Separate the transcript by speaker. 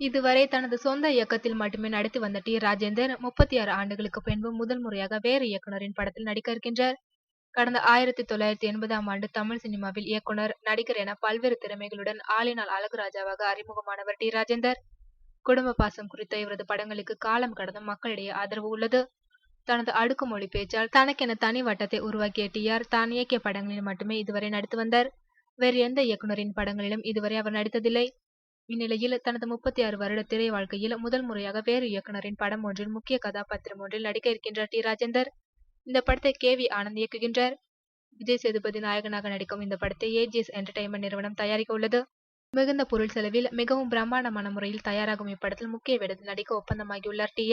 Speaker 1: இதுவரை தனது சொந்த இயக்கத்தில் மட்டுமே நடித்து வந்த டி. ராஜேந்தர் முப்பத்தி ஆறு ஆண்டுகளுக்கு பின்பு முதல் முறையாக வேறு இயக்குனரின் படத்தில் நடிக்க இருக்கின்றார். கடந்த ஆயிரத்தி தொள்ளாயிரத்தி எண்பதாம் ஆண்டு தமிழ் சினிமாவில் இயக்குனர் நடிகர் என பல்வேறு திறமைகளுடன் ஆளினால் அழகுராஜாவாக அறிமுகமானவர் டி. ராஜேந்தர். குடும்ப பாசம் குறித்த இவரது படங்களுக்கு காலம் கடந்த மக்களிடையே ஆதரவு உள்ளது. தனது அடுக்குமொழி பேச்சால் தனக்கென தனி வட்டத்தை உருவாக்கிய டிஆர் தான் இயக்கிய படங்களில் மட்டுமே இதுவரை நடித்து வந்தார். வேறு எந்த இயக்குனரின் படங்களிலும் இதுவரை அவர் நடித்ததில்லை. இந்நிலையில் தனது முப்பத்தி ஆறு வருட திரை வாழ்க்கையில் முதல் முறையாக வேறு இயக்குனரின் படம் ஒன்றில் முக்கிய கதாபாத்திரம் ஒன்றில் நடிக்க இருக்கின்றார் டி. ராஜேந்தர். இந்த படத்தை கே. வி. ஆனந்த் இயக்குகின்றார். விஜய் சேதுபதி நாயகனாக நடிக்கும் இந்த படத்தை ஏஜிஎஸ் என்டர்டைன்மெண்ட் நிறுவனம் தயாரிக்க உள்ளது. மிகுந்த பொருள் செலவில் மிகவும் பிரம்மாண்டமான முறையில் தயாராகும் இப்படத்தில் முக்கிய வேடத்தில் நடிக்க ஒப்பந்தமாகியுள்ளார் டி.